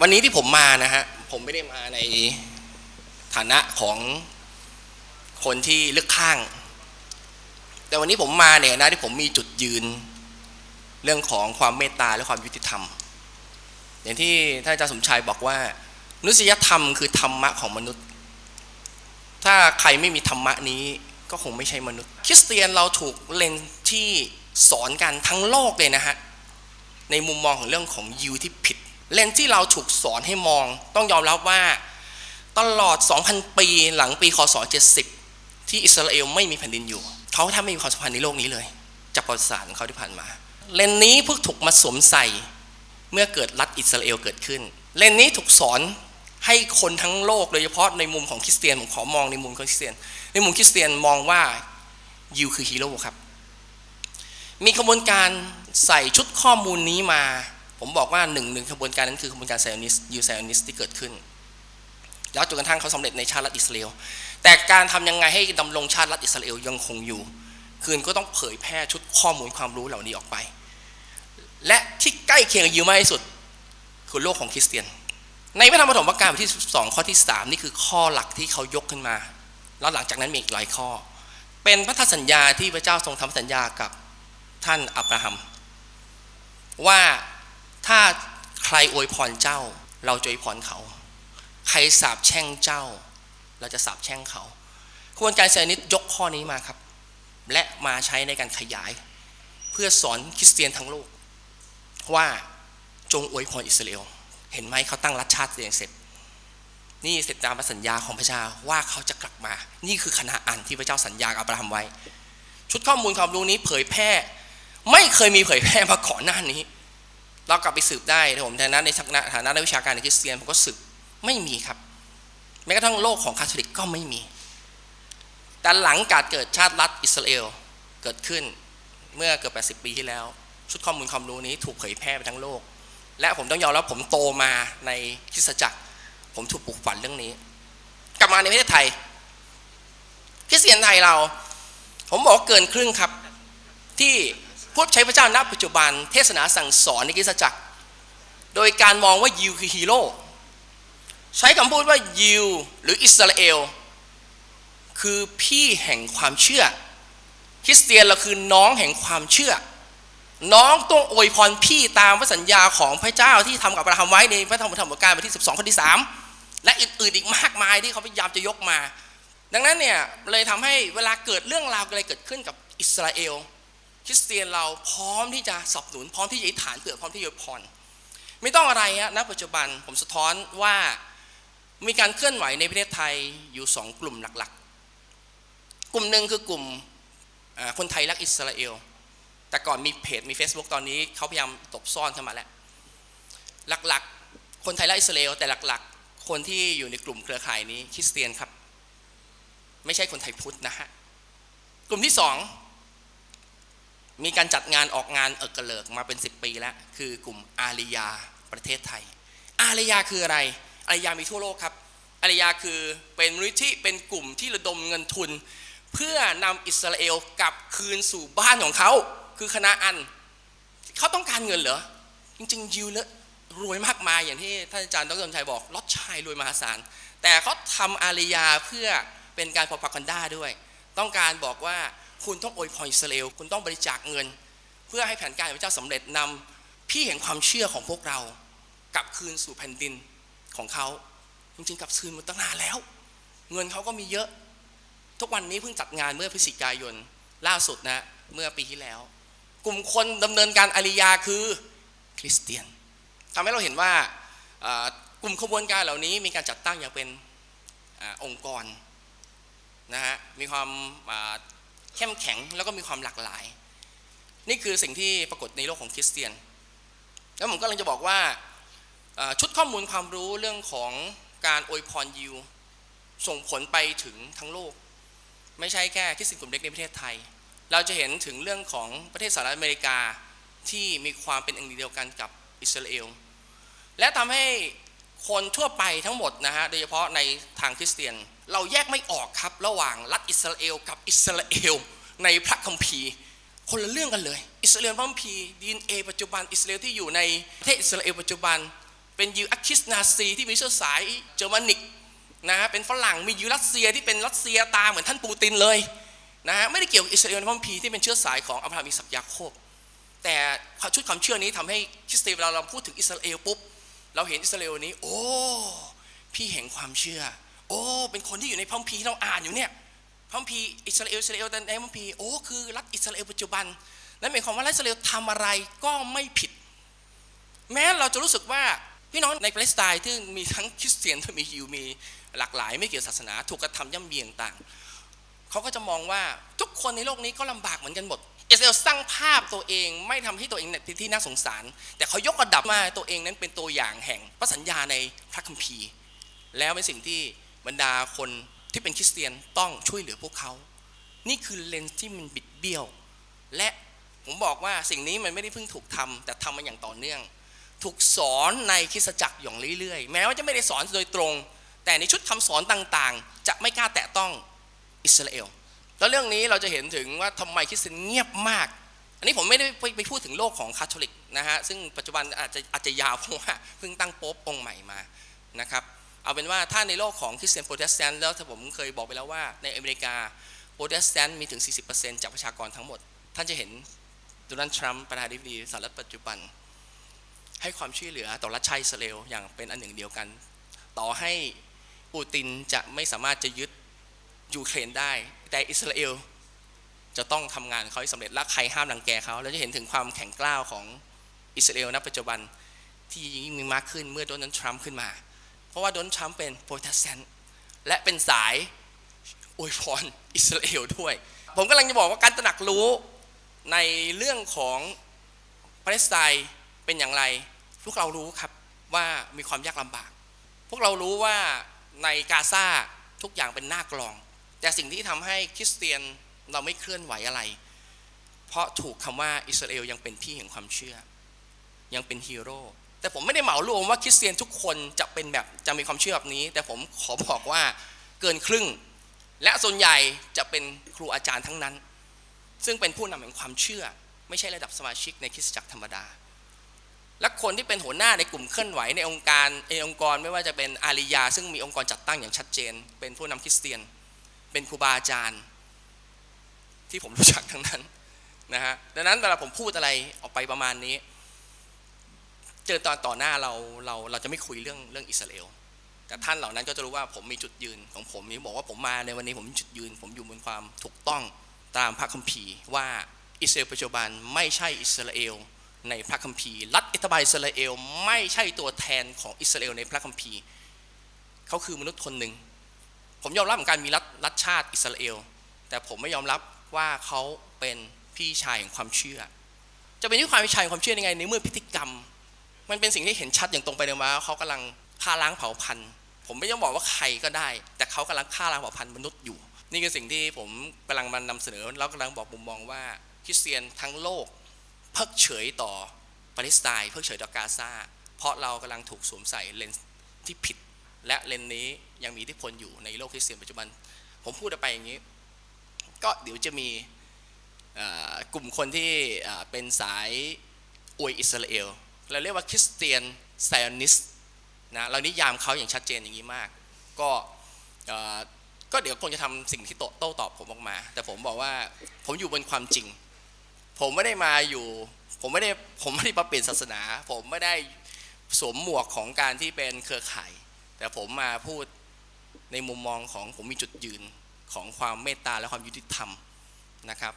วันนี้ที่ผมมานะฮะผมไม่ได้มาในฐานะของคนที่เลือกข้าง แต่วันนี้ผมมาเนี่ยนะที่ผมมีจุดยืน เรื่องของความเมตตาและความยุติธรรม อย่างที่ท่านอาจารย์สมชายบอกว่ามนุษยธรรมคือธรรมะของมนุษย์ ถ้าใครไม่มีธรรมะนี้ก็คงไม่ใช่มนุษย์ คริสเตียนเราถูกเลนที่สอนกันทั้งโลกเลยนะฮะในมุมมองของเรื่องของยิวที่ผิด เลนส์ที่เราถูกสอนให้มอง ต้องยอมรับว่า ตลอด 2,000 ปีหลังปีคศ70 ที่อิสราเอลไม่มีแผ่นดินอยู่ เขาแทบไม่มีความสัมพันธ์ในโลกนี้เลย จากประวัติศาสตร์ของเขาที่ผ่านมา เลนส์นี้เพิ่งถูกมาสวมใส่เมื่อเกิดรัฐอิสราเอลเกิดขึ้น เลนส์นี้ถูกสอนให้คนทั้งโลกโดยเฉพาะในมุมของคริสเตียนผมขอมองในมุมของคริสเตียน ในมุมคริสเตียนมองว่ายิวคือฮีโร่ครับ มีขบวนการใส่ชุดข้อมูลนี้มา ผมบอกว่าหนึ่งหนึ่งขบวนการนั้นคือขบวนการไซออนิสยูไซออนิสที่เกิดขึ้น แล้วจนกระทั่งเขาสำเร็จในชาติรัฐอิสราเอลแต่การทำยังไงให้ดำรงชาติรัฐอิสราเอลยังคงอยู่ คืนก็ต้องเผยแพร่ชุดข้อมูลความรู้เหล่านี้ออกไป และที่ใกล้เคียงกับยิวมากที่สุดคือโลกของคริสเตียน ในพระธรรมปฐมกาลบทที่ 12 ข้อที่ 3 นี่คือข้อหลักที่เขายกขึ้นมา แล้วหลังจากนั้นมีอีกหลายข้อ เป็นพันธสัญญาที่พระเจ้าทรงทำสัญญากับท่านอับราฮัม ว่า ถ้าใครอวยพรเจ้า เราจะอวยพรเขา ใครสาบแช่งเจ้า เราจะสาบแช่งเขาขบวนการไซนิสยกข้อนี้มาครับ และมาใช้ในการขยาย เพื่อสอนคริสเตียนทั้งโลก ว่าจงอวยพรอิสราเอลเห็นไหมเขาตั้งรัฐชาติเองเสร็จ นี่เสร็จตามสัญญาของพระเจ้าว่าเขาจะกลับมา นี่คือคณะอันที่พระเจ้าสัญญากับอับราฮัมไว้ ชุดข้อมูลความรู้นี้เผยแพร่ ไม่เคยมีเผยแพร่มาก่อนหน้านี้ เรากลับไปสืบได้ผมในฐานะในฐานะนักวิชาการในคริสเตียนผมก็สืบไม่มีครับแม้กระทั่งโลกของคาทอลิกก็ไม่มี แต่หลังการเกิดชาติรัฐอิสราเอลเกิดขึ้นเมื่อเกือบ80 ปีที่แล้ว ชุดข้อมูลความรู้นี้ถูกเผยแพร่ไปทั้งโลก และผมต้องยอมรับผมโตมาในคริสตจักร ผมถูกปลูกฝันเรื่องนี้ กลับมาในประเทศไทยคริสเตียนไทยเรา ผมบอกเกินครึ่งครับที่ พูดใช้พระเจ้าณปัจจุบัน เทศนาสั่งสอนในคริสจักร โดยการมองว่ายิวคือฮีโร่ใช้คำพูดว่ายิวหรืออิสราเอล คือพี่แห่งความเชื่อ คริสเตียนเราคือน้องแห่งความเชื่อ น้องต้องอวยพรพี่ตามพระสัญญาของพระเจ้าที่ทำกับอับราฮัมไว้ในพระธรรมธรรมการบทที่ 12 ข้อที่ 3 และอื่นๆอีกมากมายที่เขาพยายามจะยกมา ดังนั้นเนี่ยเลยทำให้เวลาเกิดเรื่องราวอะไรเกิดขึ้นกับอิสราเอล คริสเตียนเราพร้อมที่จะสนับสนุนพร้อมที่จะอธิษฐานเผื่อพร้อมที่จะพรไม่ต้องอะไรฮะณปัจจุบันผมสะท้อนว่ามีการเคลื่อนไหวในประเทศไทยอยู่สองกลุ่มหลักๆ กลุ่มหนึ่งคือกลุ่มคนไทยรักอิสราเอล แต่ก่อนมีเพจมี Facebook ตอนนี้เขาพยายามตบซ่อนเข้ามาแล้ว หลักๆ คนไทยรักอิสราเอล แต่หลักๆ คนที่อยู่ในกลุ่มเครือข่ายนี้คริสเตียนครับ ไม่ใช่คนไทยพุทธนะฮะ กลุ่มที่สอง มีการจัดงานออกงานเอกเลิกมาเป็น 10 ปีแล้ว คือกลุ่มอาริยาประเทศไทย อาริยาคืออะไร อาริยามีทั่วโลกครับ อาริยาคือเป็นมูลนิธิเป็นกลุ่มที่ระดมเงินทุน เพื่อนำอิสราเอลกลับคืนสู่บ้านของเขา คือคณะอัน เขาต้องการเงินเหรอ จริงๆยิวเลอะรวยมากมายอย่างที่ท่านอาจารย์ดรสมชัยบอกลอดชายรวยมหาศาล แต่เขาทำอาริยาเพื่อเป็นการพอพักันด้าด้วย ต้องการบอกว่า คุณต้องอวยพรอิสราเอลคุณต้องบริจาคเงิน เพื่อให้แผนการของพระเจ้าสำเร็จนำพี่แห่งความเชื่อของพวกเรากลับคืนสู่แผ่นดินของเขาจริงๆกลับคืนมาตั้งนานแล้ว เงินเขาก็มีเยอะ ทุกวันนี้เพิ่งจัดงานเมื่อพฤศจิกายนล่าสุดนะเมื่อปีที่แล้ว กลุ่มคนดำเนินการอาริยาคือคริสเตียนทำให้เราเห็นว่ากลุ่มขบวนการเหล่านี้มีการจัดตั้งอย่างเป็นอองค์กรนะฮะมีความ เข้มแข็งแล้วก็มีความหลากหลาย นี่คือสิ่งที่ปรากฏในโลกของคริสเตียน แล้วผมก็เลยจะบอกว่าชุดข้อมูลความรู้เรื่องของการอวยพรยิว ส่งผลไปถึงทั้งโลก ไม่ใช่แค่คริสเตียนกลุ่มเล็กในประเทศไทย เราจะเห็นถึงเรื่องของประเทศสหรัฐอเมริกาที่มีความเป็นอันเดียวกันกับอิสราเอลและทำให้ คนทั่วไปทั้งหมดนะฮะโดยเฉพาะในทางคริสเตียน เราแยกไม่ออกครับระหว่างรัฐอิสราเอลกับอิสราเอลในพระคัมภีร์ คนละเรื่องกันเลย อิสราเอลพระคัมภีร์ดีเอปัจจุบันอิสราเอลที่อยู่ในประเทศอิสราเอลปัจจุบัน เป็นยิวอัคคิสนาซีที่มีเชื้อสายเยอรมนิกนะฮะเป็นฝรั่งมียิวรัสเซียที่เป็นรัสเซียตาเหมือนท่านปูตินเลยนะฮะไม่ได้เกี่ยวกับอิสราเอลในพระคัมภีร์ที่เป็นเชื้อสายของอับราฮัมอิสักยาโคบแต่ชุดความเชื่อนี้ทำให้คริสเตียนเวลาเราพูดถึงอิสราเอลปุ๊บ เราเห็นอิสราเอลนี้ โอ้ พี่แห่งความเชื่อ โอ้ เป็นคนที่อยู่ในพระคัมภีร์ที่เราอ่านอยู่เนี่ยพระคัมภีร์อิสราเอลอิสราเอลในพระคัมภีร์โอ้คือรัฐอิสราเอลปัจจุบันนั่นหมายความว่ารัฐอิสราเอลทำอะไรก็ไม่ผิด แม้เราจะรู้สึกว่าพี่น้องในปาเลสไตน์ที่มีทั้งคริสเตียนมียิวมีหลากหลาย ไม่เกี่ยวศาสนา ถูกกระทำย่ำเยียงต่างเขาก็จะมองว่าทุกคนในโลกนี้ก็ลำบากเหมือนกันหมด อิสราเอลสร้างภาพตัวเองไม่ทำให้ตัวเองเป็นที่น่าสงสาร แต่เขายกระดับมาตัวเองนั้นเป็นตัวอย่างแห่งพระสัญญาในพระคัมภีร์ แล้วเป็นสิ่งที่บรรดาคนที่เป็นคริสเตียนต้องช่วยเหลือพวกเขา นี่คือเลนส์ที่มันบิดเบี้ยว และผมบอกว่าสิ่งนี้มันไม่ได้เพิ่งถูกทำแต่ทำมาอย่างต่อเนื่อง ถูกสอนในคริสตจักรอย่างเรื่อยๆ แม้ว่าจะไม่ได้สอนโดยตรง แต่ในชุดคำสอนต่างๆ จะไม่กล้าแตะต้องอิสราเอล แล้วเรื่องนี้เราจะเห็นถึงว่าทำไมคริสเตียนเงียบมาก อันนี้ผมไม่ได้ไปพูดถึงโลกของคาทอลิกนะฮะซึ่งปัจจุบันอาจจะอาจจะยาวเพราะว่าเพิ่งตั้งโป๊ปองค์ใหม่มานะครับเอาเป็นว่าถ้าในโลกของคริสเตียนโปรเตสแตนต์แล้วถ้าผมเคยบอกไปแล้วว่าในอเมริกาโปรเตสแตนต์มีถึง 40%จากประชากรทั้งหมด ท่านจะเห็นโดนัลด์ทรัมป์ประธานาธิบดีสหรัฐปัจจุบัน ให้ความช่วยเหลือต่อรัฐชาติอิสราเอลอย่างเป็นอันหนึ่งเดียวกัน ต่อให้ปูตินจะไม่สามารถจะยึด ยูเครนได้ แต่อิสราเอลจะต้องทำงานเขาให้สำเร็จและใครห้ามรังแกเขาเราจะเห็นถึงความแข็งกร้าวของอิสราเอลณปัจจุบันที่ยิ่งมีมากขึ้นเมื่อโดนัลด์ทรัมป์ขึ้นมา เพราะว่าโดนัลด์ทรัมป์เป็นโปรเตสแตนต์และเป็นสายอวยพรอิสราเอลด้วย ผมกำลังจะบอกว่าการตระหนักรู้ในเรื่องของปาเลสไตน์เป็นอย่างไร พวกเรารู้ครับว่ามีความยากลำบาก พวกเรารู้ว่าในกาซาทุกอย่างเป็นหน้ากลอง แต่สิ่งที่ทำให้คริสเตียนเราไม่เคลื่อนไหวอะไร เพราะถูกคำว่าอิสราเอลยังเป็นพี่แห่งความเชื่อ ยังเป็นฮีโร่แต่ผมไม่ได้เหมารวมว่าคริสเตียนทุกคนจะเป็นแบบจะมีความเชื่อแบบนี้ แต่ผมขอบอกว่าเกินครึ่ง และส่วนใหญ่จะเป็นครูอาจารย์ทั้งนั้น ซึ่งเป็นผู้นำแห่งความเชื่อ ไม่ใช่ระดับสมาชิกในคริสตจักรธรรมดา และคนที่เป็นหัวหน้าในกลุ่มเคลื่อนไหวในองค์การในองค์กรไม่ว่าจะเป็นอาริยา ซึ่งมีองค์กรจัดตั้งอย่างชัดเจน เป็นผู้นำคริสเตียน เป็นครูบาอาจารย์ ที่ผมรู้จักทั้งนั้นนะฮะดังนั้นเวลาผมพูดอะไรออกไปประมาณนี้ เจอตอนต่อหน้าเราเราเราจะไม่คุยเรื่องเรื่องอิสราเอลแต่ท่านเหล่านั้นก็จะรู้ว่าผมมีจุดยืนของผมนี่บอกว่าผมมาในวันนี้ผมมีจุดยืน ผมอยู่บนความถูกต้องตามพระคัมภีร์ ว่าอิสราเอลปัจจุบันไม่ใช่อิสราเอลในพระคัมภีร์ รัฐอิตาบายอิสราเอลไม่ใช่ตัวแทนของอิสราเอลในพระคัมภีร์ เขาคือมนุษย์คนหนึ่ง ผมยอมรับเหมือนกันมีรัฐรัฐชาติอิสราเอล แต่ผมไม่ยอมรับว่าเขาเป็นพี่ชายแห่งความเชื่อ จะเป็นที่ความพี่ชายแห่งความเชื่อยังไง ในเมื่อพฤติกรรม มันเป็นสิ่งที่เห็นชัดอย่างตรงไปตรงมาเขากำลังฆ่าล้างเผ่าพันธุ์ ผมไม่ต้องบอกว่าใครก็ได้ แต่เขากำลังฆ่าล้างเผ่าพันธุ์มนุษย์อยู่ นี่คือสิ่งที่ผมกำลังมานำเสนอแล้วกำลังบอกมุมมองว่าคริสเตียนทั้งโลกเพิกเฉยต่อปาเลสไตน์เพิกเฉยต่อกาซาเพราะเรากำลังถูกสวมใส่เลนส์ที่ผิด และเลนส์นี้ยังมีอิทธิพลอยู่ในโลกคริสเตียนปัจจุบัน ผมพูดไปอย่างนี้ ก็เดี๋ยวจะมีกลุ่มคนที่เป็นสายอวยอิสราเอลเราเรียกว่าคริสเตียนไซออนิสนะเรานิยามเขาอย่างชัดเจนอย่างนี้มาก ก็ก็เดี๋ยวคงจะทำสิ่งที่โต้ตอบผมออกมา แต่ผมบอกว่าผมอยู่บนความจริง ผมไม่ได้มาอยู่ ผมไม่ได้ผมไม่ได้มาเปลี่ยนศาสนา ผมไม่ได้สวมหมวกของการที่เป็นเครือข่าย แต่ผมมาพูดในมุมมองของผมมีจุดยืนของความเมตตาและความยุติธรรมนะครับ